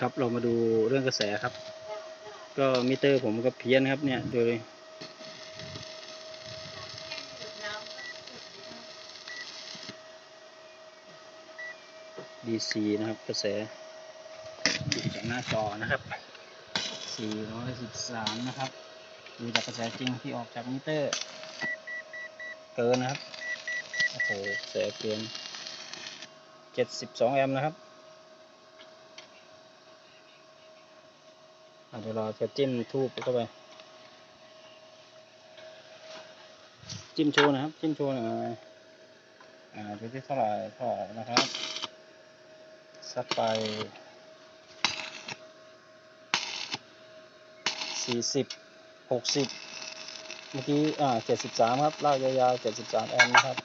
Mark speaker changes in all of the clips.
Speaker 1: ครับเรามาดูเรื่องกระแสครับ ก็มิเตอร์ผมก็เพี้ยนครับเนี่ยโดย DC นะครับกระแสดูจากหน้าจอนะครับ 413 นะครับดูจากกระแสจริงที่ออกจากมิเตอร์ เกินนะครับ โอ้โหกระแสเกิน 72 แอมป์นะครับอะ เดี๋ยวเราจะจิ้มทูบเข้าไป จิ้มโชว์นะครับ จิ้มโชว์หน่อยอ่าดูที่เท่าไหร่เท่าไหร่นะครับสักไปสี่สิบหกสิบเมื่อกี้อ่าเจ็ดสิบสามครับลากยาวๆเจ็ดสิบสามแอมป์นะครับ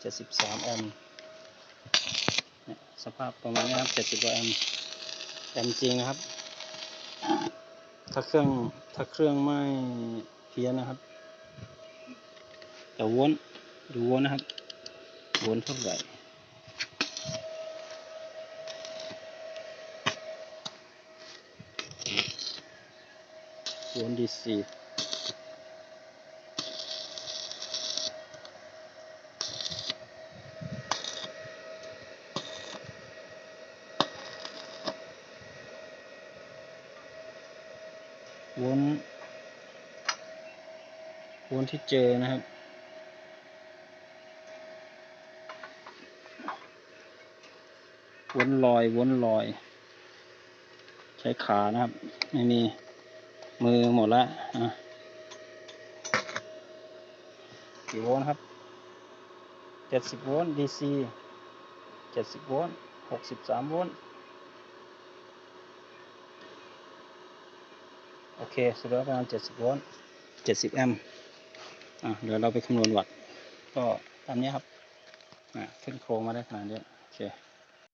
Speaker 1: เจ็ดสิบสามแอมป์สภาพประมาณนี้ครับเจ็ดสิบกว่าแอมป์แอมป์จริงนะครับ ถ้าเครื่องถ้าเครื่องไม่เพี้ยนนะครับแต่วนดูวนนะครับวนเท่าไหร่วนดีซี วนวนที่เจอนะครับ วนลอย วนลอย ใช้ขานะครับ ไม่มีมือหมดล้วอะกี่โวลต์ครับเจ็ดสิบโวลต์ DC เจ็ดสิบโวลต์หกสิบสามโวลต์ โอเคสุดแล้วประมาณเจ็ดสิบโวลต์เจ็ดสิบแอมป์อะเดี๋ยวเราไปคำนวณวัตต์ก็ตามนี้ครับอะขึ้นโครงมาได้ขนาดนี้โอเค